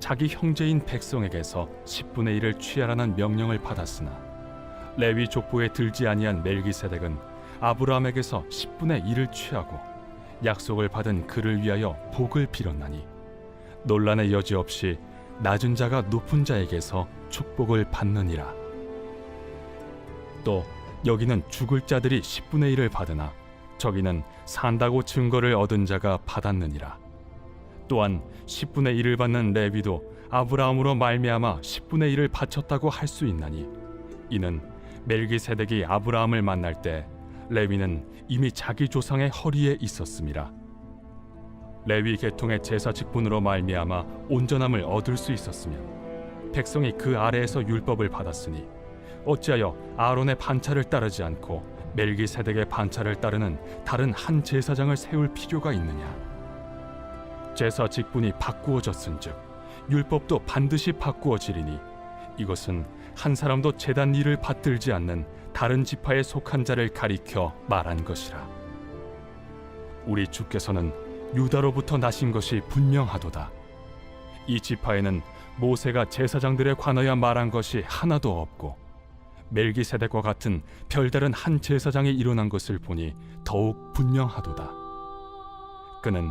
자기 형제인 백성에게서 10분의 1을 취하라는 명령을 받았으나 레위 족보에 들지 아니한 멜기세덱은 아브라함에게서 10분의 1을 취하고 약속을 받은 그를 위하여 복을 빌었나니 논란의 여지 없이 낮은 자가 높은 자에게서 축복을 받느니라. 또 여기는 죽을 자들이 10분의 1을 받으나 저기는 산다고 증거를 얻은 자가 받았느니라 또한 10분의 1을 받는 레위도 아브라함으로 말미암아 10분의 1을 바쳤다고 할 수 있나니 이는 멜기세덱이 아브라함을 만날 때 레위는 이미 자기 조상의 허리에 있었음이라 레위 계통의 제사 직분으로 말미암아 온전함을 얻을 수 있었으면 백성이 그 아래에서 율법을 받았으니 어찌하여 아론의 반차를 따르지 않고 멜기세덱의 반차를 따르는 다른 한 제사장을 세울 필요가 있느냐 제사 직분이 바꾸어졌은즉 율법도 반드시 바꾸어지리니 이것은 한 사람도 제단 일을 받들지 않는 다른 지파에 속한 자를 가리켜 말한 것이라. 우리 주께서는 유다로부터 나신 것이 분명하도다. 이 지파에는 모세가 제사장들에 관하여 말한 것이 하나도 없고 멜기세덱과 같은 별다른 한 제사장이 일어난 것을 보니 더욱 분명하도다. 그는